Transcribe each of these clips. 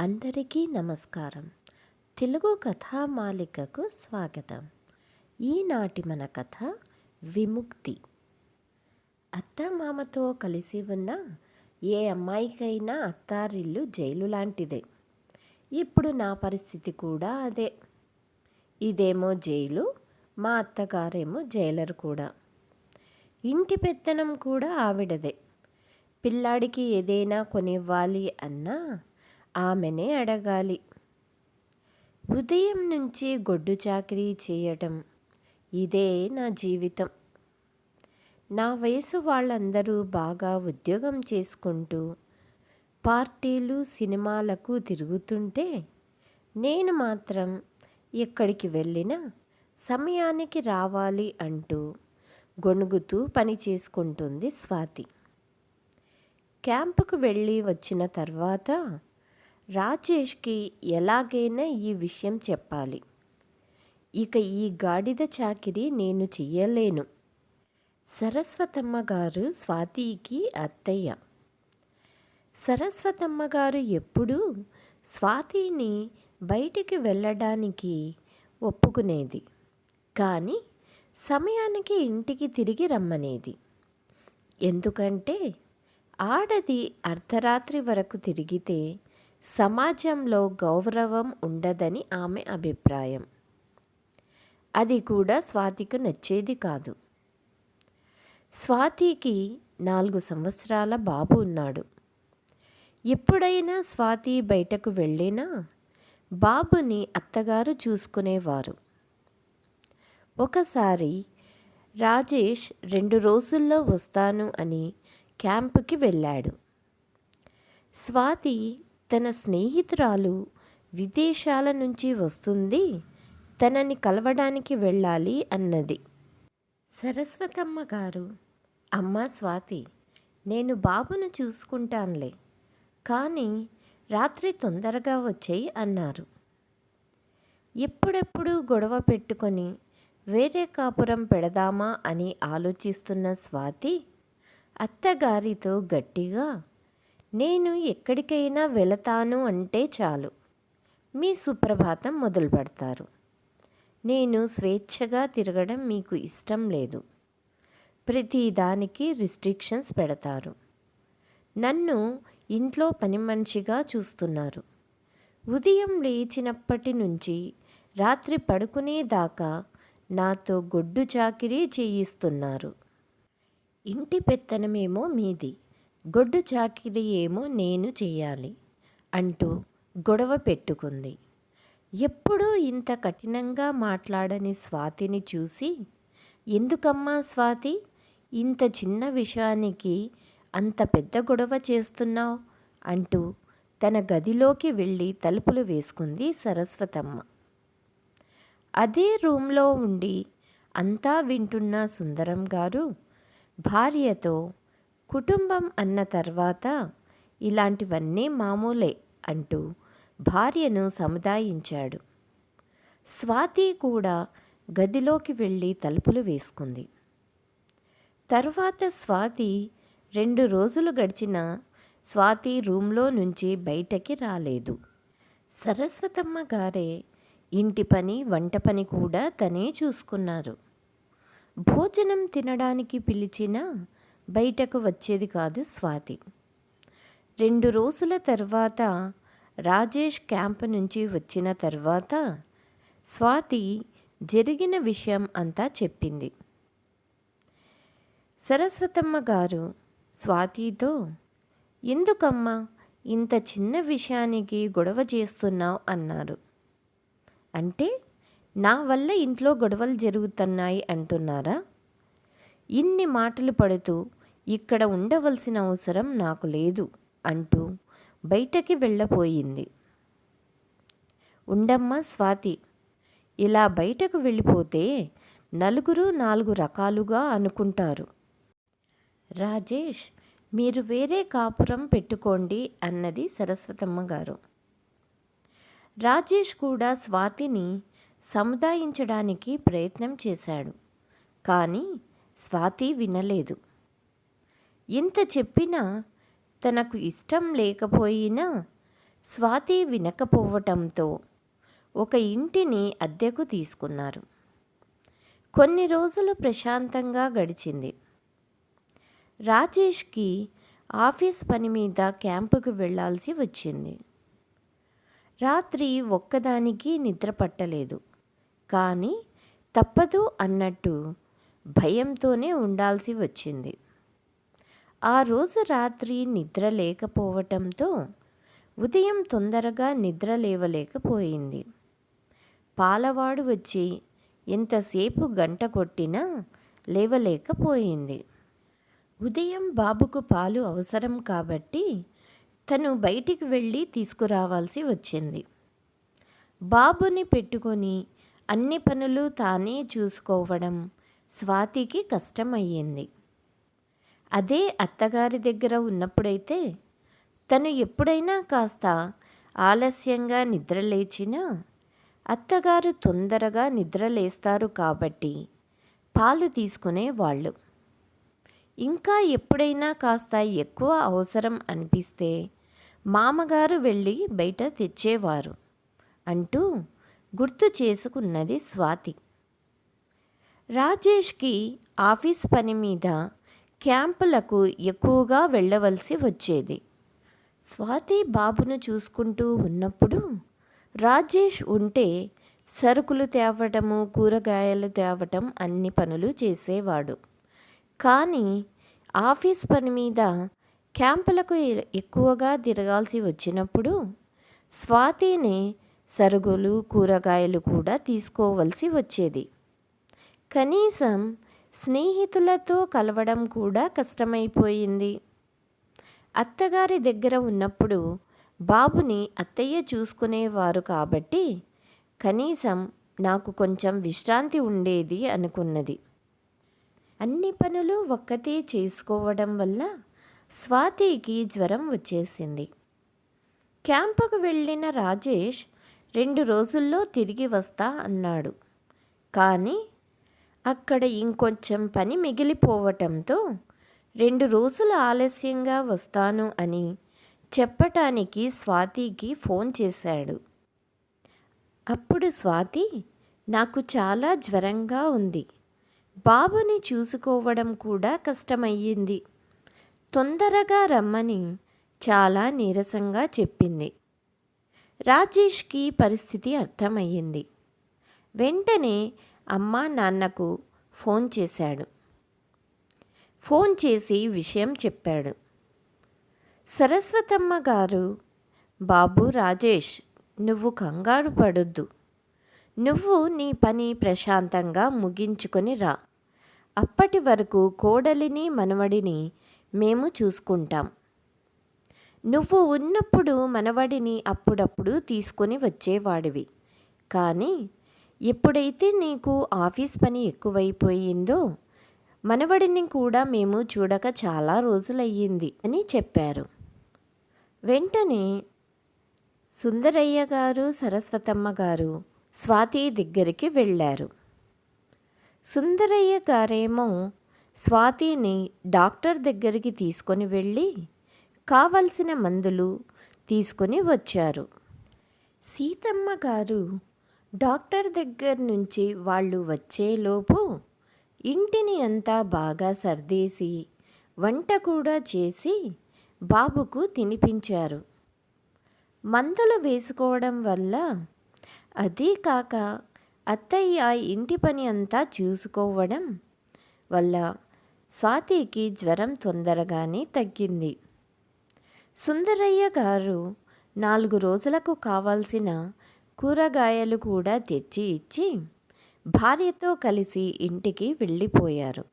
అందరికీ నమస్కారం. తెలుగు కథామాలికకు స్వాగతం. ఈనాటి మన కథ విముక్తి. అత్తమామతో కలిసి ఉన్న ఏ అమ్మాయికైనా అత్తారిల్లు జైలు లాంటిదే. ఇప్పుడు నా పరిస్థితి కూడా అదే. ఇదేమో జైలు మా అత్తగారేమో జైలర్ కూడా. ఇంటి పెత్తనం కూడా ఆవిడదే. పిల్లాడికి ఏదైనా కొనివ్వాలి అన్నా ఆమెనే అడగాలి. ఉదయం నుంచి గొడ్డు చాకరీ చేయటం ఇదే నా జీవితం. నా వయసు వాళ్ళందరూ బాగా ఉద్యోగం చేసుకుంటూ పార్టీలు సినిమాలకు తిరుగుతుంటే నేను మాత్రం ఎక్కడికి వెళ్ళినా సమయానికి రావాలి అంటూ గొణుగుతూ పని చేసుకుంటుంది స్వాతి. క్యాంపుకు వెళ్ళి వచ్చిన తర్వాత రాజేష్కి ఎలాగైనా ఈ విషయం చెప్పాలి. ఇక ఈ గాడిద చాకిరి నేను చెయ్యలేను. సరస్వతమ్మ గారు స్వాతికి అత్తయ్య. సరస్వతమ్మ గారు ఎప్పుడూ స్వాతిని బయటికి వెళ్ళడానికి ఒప్పుకునేది. కానీ సమయానికి ఇంటికి తిరిగి రమ్మనేది. ఎందుకంటే ఆడది అర్ధరాత్రి వరకు తిరిగితే సమాజంలో గౌరవం ఉండదని ఆమె అభిప్రాయం. అది కూడా స్వాతికి నచ్చేది కాదు. స్వాతికి నాలుగు సంవత్సరాల బాబు ఉన్నాడు. ఎప్పుడైనా స్వాతి బయటకు వెళ్ళినా బాబుని అత్తగారు చూసుకునేవారు. ఒకసారి రాజేష్ రెండు రోజుల్లో వస్తాను అని క్యాంపుకి వెళ్ళాడు. స్వాతి తన స్నేహితురాలు విదేశాల నుంచి వస్తుంది తనని కలవడానికి వెళ్ళాలి అన్నది. సరస్వతమ్మ గారు అమ్మ స్వాతి నేను బాబును చూసుకుంటానులే కానీ రాత్రి తొందరగా వచ్చేయి అన్నారు. ఎప్పుడెప్పుడు గొడవ పెట్టుకొని వేరే కాపురం పెడదామా అని ఆలోచిస్తున్న స్వాతి అత్తగారితో గట్టిగా నేను ఎక్కడికైనా వెళతాను అంటే చాలు. మీ సుప్రభాతం మొదలు పెడతారు నేను స్వేచ్ఛగా తిరగడం మీకు ఇష్టం లేదు. ప్రతిదానికి రిస్ట్రిక్షన్స్ పెడతారు. నన్ను ఇంట్లో పని మనిషిగా చూస్తున్నారు. ఉదయం లేచినప్పటి నుంచి రాత్రి పడుకునేదాకా నాతో గొడ్డు చాకిరీ చేయిస్తున్నారు. ఇంటి పెత్తనమేమో మీది. గొడ్డు చాకిరి ఏమో నేను చేయాలి అంటూ గొడవ పెట్టుకుంది. ఎప్పుడూ ఇంత కఠినంగా మాట్లాడని స్వాతిని చూసి ఎందుకమ్మా స్వాతి ఇంత చిన్న విషయానికి అంత పెద్ద గొడవ చేస్తున్నావు? అంటూ తన గదిలోకి వెళ్ళి తలుపులు వేసుకుంది సరస్వతమ్మ. అదే రూమ్లో ఉండి అంతా వింటున్న సుందరం గారు భార్యతో కుటుంబం అన్న తర్వాత ఇలాంటివన్నీ మామూలే అంటూ భార్యను సముదాయించాడు. స్వాతి కూడా గదిలోకి వెళ్ళి తలుపులు వేసుకుంది. తర్వాత స్వాతి రెండు రోజులు గడిచిన స్వాతి రూమ్లో నుంచి బయటకి రాలేదు. సరస్వతమ్మ గారే ఇంటి పని వంట పని కూడా తనే చూసుకున్నారు. భోజనం తినడానికి పిలిచినా బయటకు వచ్చేది కాదు స్వాతి. రెండు రోజుల తర్వాత రాజేష్ క్యాంప్ నుంచి వచ్చిన తర్వాత స్వాతి జరిగిన విషయం అంతా చెప్పింది. సరస్వతమ్మ గారు స్వాతితో ఎందుకమ్మా ఇంత చిన్న విషయానికి గొడవ చేస్తున్నావు? అన్నారు. అంటే నా వల్ల ఇంట్లో గొడవలు జరుగుతున్నాయి అంటున్నారా? ఇన్ని మాటలు పడుతూ ఇక్కడ ఉండవలసిన అవసరం నాకు లేదు అంటూ బయటకి వెళ్ళపోయింది. ఉండమ్మ స్వాతి ఇలా బయటకు వెళ్ళిపోతే నలుగురు నాలుగు రకాలుగా అనుకుంటారు. రాజేష్ మీరు వేరే కాపురం పెట్టుకోండి అన్నది సరస్వతమ్మ గారు. రాజేష్ కూడా స్వాతిని సముదాయించడానికి ప్రయత్నం చేశాడు. కానీ స్వాతి వినలేదు. ఎంత చెప్పినా తనకు ఇష్టం లేకపోయినా స్వాతి వినకపోవటంతో ఒక ఇంటిని అద్దెకు తీసుకున్నారు. కొన్ని రోజులు ప్రశాంతంగా గడిచింది. రాజేష్కి ఆఫీస్ పని మీద క్యాంపుకు వెళ్ళాల్సి వచ్చింది. రాత్రి ఒక్కదానికి నిద్ర పట్టలేదు. కానీ తప్పదు అన్నట్టు భయంతోనే ఉండాల్సి వచ్చింది. ఆ రోజు రాత్రి నిద్ర లేకపోవటంతో ఉదయం తొందరగా నిద్ర లేవలేకపోయింది. పాలవాడు వచ్చి ఎంతసేపు గంట కొట్టినా లేవలేకపోయింది. ఉదయం బాబుకు పాలు అవసరం కాబట్టి తను బయటికి వెళ్ళి తీసుకురావాల్సి వచ్చింది. బాబుని పెట్టుకొని అన్ని పనులు తానే చూసుకోవడం స్వాతికి కష్టమయ్యింది. అదే అత్తగారి దగ్గర ఉన్నప్పుడైతే తను ఎప్పుడైనా కాస్త ఆలస్యంగా నిద్రలేచినా అత్తగారు తొందరగా నిద్రలేస్తారు కాబట్టి పాలు తీసుకునేవాళ్ళు ఇంకా ఎప్పుడైనా కాస్త ఎక్కువ అవసరం అనిపిస్తే మామగారు వెళ్ళి బయట తెచ్చేవారు అంటూ గుర్తు చేసుకున్నది స్వాతి. రాజేష్కి ఆఫీస్ పని మీద క్యాంపులకు ఎక్కువగా వెళ్ళవలసి వచ్చేది. స్వాతి బాబును చూసుకుంటూ ఉన్నప్పుడు రాజేష్ ఉంటే సరుకులు తేవటము కూరగాయలు తేవటం అన్ని పనులు చేసేవాడు. కానీ ఆఫీస్ పని మీద క్యాంపులకు ఎక్కువగా తిరగాల్సి వచ్చినప్పుడు స్వాతిని సరుకులు కూరగాయలు కూడా తీసుకోవలసి వచ్చేది. కనీసం స్నేహితులతో కలవడం కూడా కష్టమైపోయింది. అత్తగారి దగ్గర ఉన్నప్పుడు బాబుని అత్తయ్య చూసుకునేవారు కాబట్టి కనీసం నాకు కొంచెం విశ్రాంతి ఉండేది అనుకున్నది. అన్ని పనులు ఒక్కతే చేసుకోవడం వల్ల స్వాతికి జ్వరం వచ్చేసింది. క్యాంపుకు వెళ్ళిన రాజేష్ రెండు రోజుల్లో తిరిగి వస్తా అన్నాడు. కానీ అక్కడ ఇంకొంచెం పని మిగిలిపోవటంతో రెండు రోజులు ఆలస్యంగా వస్తాను అని చెప్పటానికి స్వాతికి ఫోన్ చేశాడు. అప్పుడు స్వాతి నాకు చాలా జ్వరంగా ఉంది. బాబుని చూసుకోవడం కూడా కష్టమయ్యింది. తొందరగా రమ్మని చాలా నీరసంగా చెప్పింది. రాజేష్కి పరిస్థితి అర్థమయ్యింది. వెంటనే అమ్మా నాన్నకు ఫోన్ చేశాడు. ఫోన్ చేసి విషయం చెప్పాడు. సరస్వతమ్మ గారు బాబు రాజేష్ నువ్వు కంగారు పడొద్దు. నువ్వు నీ పని ప్రశాంతంగా ముగించుకొని రా. అప్పటి వరకు కోడలిని మనవడిని మేము చూసుకుంటాం. నువ్వు ఉన్నప్పుడు మనవడిని అప్పుడప్పుడు తీసుకొని వచ్చేవాడివి. కానీ ఎప్పుడైతే నీకు ఆఫీస్ పని ఎక్కువైపోయిందో మనవడిని కూడా మేము చూడక చాలా రోజులయ్యింది అని చెప్పారు. వెంటనే సుందరయ్య గారు సరస్వతమ్మ గారు స్వాతి దగ్గరికి వెళ్ళారు. సుందరయ్య గారేమో స్వాతిని డాక్టర్ దగ్గరికి తీసుకొని వెళ్ళి కావలసిన మందులు తీసుకొని వచ్చారు. సీతమ్మ గారు డాక్టర్ దగ్గర నుంచి వాళ్ళు వచ్చేలోపు ఇంటిని అంతా బాగా సర్దేసి వంట కూడా చేసి బాబుకు తినిపించారు. మందులు వేసుకోవడం వల్ల అదీ కాక అత్తయ్య ఇంటి పని అంతా చూసుకోవడం వల్ల స్వాతికి జ్వరం తొందరగానే తగ్గింది. సుందరయ్య గారు నాలుగు రోజులకు కావాల్సిన కూరగాయలు కూడా తెచ్చి ఇచ్చి భార్యతో కలిసి ఇంటికి వెళ్ళిపోయారు.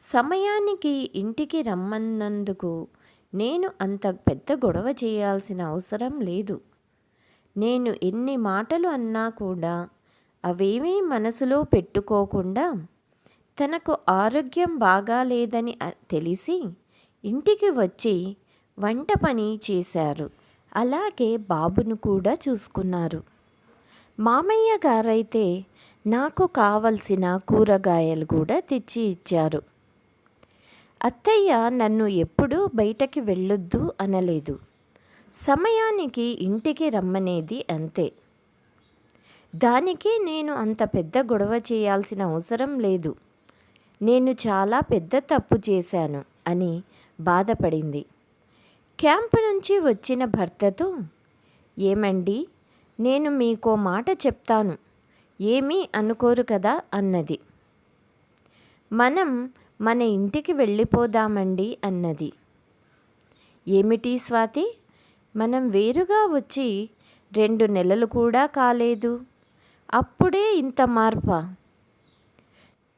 సమయానికి ఇంటికి రమ్మన్నందుకు నేను అంత పెద్ద గొడవ చేయాల్సిన అవసరం లేదు. నేను ఎన్ని మాటలు అన్నా కూడా అవేమీ మనసులో పెట్టుకోకుండా తనకు ఆరోగ్యం బాగాలేదని తెలిసి ఇంటికి వచ్చి వంట పని చేశారు. అలాగే బాబును కూడా చూసుకున్నారు. మామయ్య గారైతే నాకు కావలసిన కూరగాయలు కూడా తెచ్చి ఇచ్చారు. అత్తయ్య నన్ను ఎప్పుడూ బయటకి వెళ్ళొద్దు అనలేదు. సమయానికి ఇంటికి రమ్మనేది అంతే. దానికి నేను అంత పెద్ద గొడవ చేయాల్సిన అవసరం లేదు. నేను చాలా పెద్ద తప్పు చేశాను అని బాధపడింది. క్యాంపు నుంచి వచ్చిన భర్తతో ఏమండి నేను మీకో మాట చెప్తాను. ఏమీ అనుకోరు కదా? అన్నది. మనం మన ఇంటికి వెళ్ళిపోదామండి అన్నది. ఏమిటి స్వాతి? మనం వేరుగా వచ్చి రెండు నెలలు కూడా కాలేదు. అప్పుడే ఇంత మార్ప?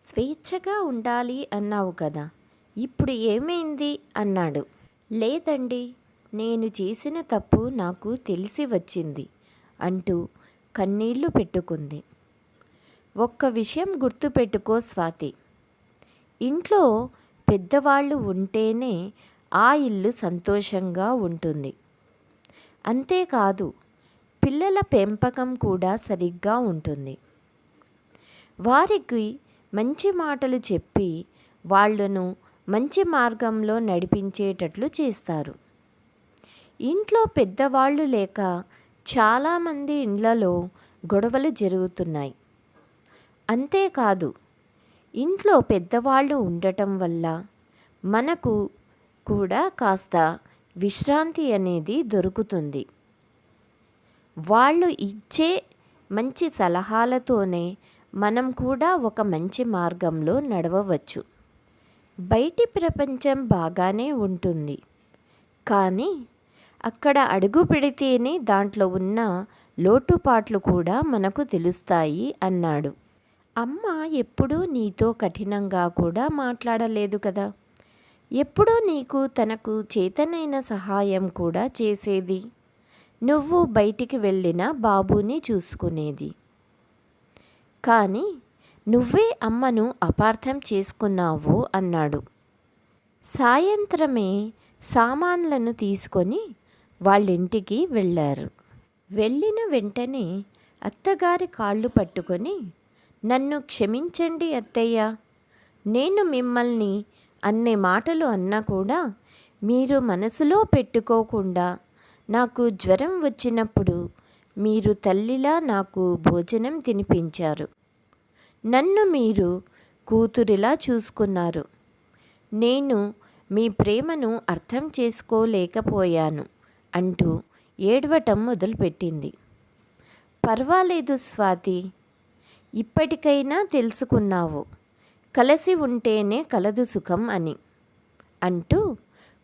స్వేచ్ఛగా ఉండాలి అన్నావు కదా ఇప్పుడు ఏమైంది? అన్నాడు. లేదండి నేను చేసిన తప్పు నాకు తెలిసి వచ్చింది అంటూ కన్నీళ్ళు పెట్టుకుంది. ఒక్క విషయం గుర్తుపెట్టుకో స్వాతి. ఇంట్లో పెద్దవాళ్ళు ఉంటేనే ఆ ఇల్లు సంతోషంగా ఉంటుంది. అంతేకాదు పిల్లల పెంపకం కూడా సరిగ్గా ఉంటుంది. వారికి మంచి మాటలు చెప్పి వాళ్ళను మంచి మార్గంలో నడిపించేటట్లు చేస్తారు. ఇంట్లో పెద్దవాళ్ళు లేక చాలామంది ఇండ్లలో గొడవలు జరుగుతున్నాయి. అంతేకాదు ఇంట్లో పెద్దవాళ్ళు ఉండటం వల్ల మనకు కూడా కాస్త విశ్రాంతి అనేది దొరుకుతుంది. వాళ్ళు ఇచ్చే మంచి సలహాలతోనే మనం కూడా ఒక మంచి మార్గంలో నడవవచ్చు. బయటి ప్రపంచం బాగానే ఉంటుంది. కానీ అక్కడ అడుగు పెడితేనే దాంట్లో ఉన్న లోటుపాట్లు కూడా మనకు తెలుస్తాయి అన్నాడు. అమ్మ ఎప్పుడూ నీతో కఠినంగా కూడా మాట్లాడలేదు కదా. ఎప్పుడూ నీకు తనకు చేతనైన సహాయం కూడా చేసేది. నువ్వు బయటికి వెళ్ళిన బాబుని చూసుకునేది. కానీ నువ్వే అమ్మను అపార్థం చేసుకున్నావు అన్నాడు. సాయంత్రమే సామాన్లను తీసుకొని వాళ్ళింటికి వెళ్ళారు. వెళ్ళిన వెంటనే అత్తగారి కాళ్ళు పట్టుకొని నన్ను క్షమించండి అత్తయ్య. నేను మిమ్మల్ని అన్ని మాటలు అన్నా కూడా మీరు మనసులో పెట్టుకోకుండా నాకు జ్వరం వచ్చినప్పుడు మీరు తల్లిలా నాకు భోజనం తినిపించారు. నన్ను మీరు కూతురిలా చూసుకున్నారు. నేను మీ ప్రేమను అర్థం చేసుకోలేకపోయాను అంటూ ఏడవటం మొదలుపెట్టింది. పర్వాలేదు స్వాతి ఇప్పటికైనా తెలుసుకున్నావు. కలిసి ఉంటేనే కలదు సుఖం అని అంటూ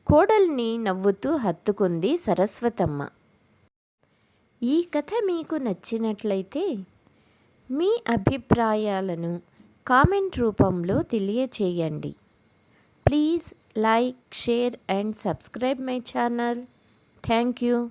కోడల్ని నవ్వుతూ హత్తుకుంది సరస్వతమ్మ. ఈ కథ మీకు నచ్చినట్లయితే మీ అభిప్రాయాలను కామెంట్ రూపంలో తెలియచేయండి. Please like share and subscribe my channel. Thank you.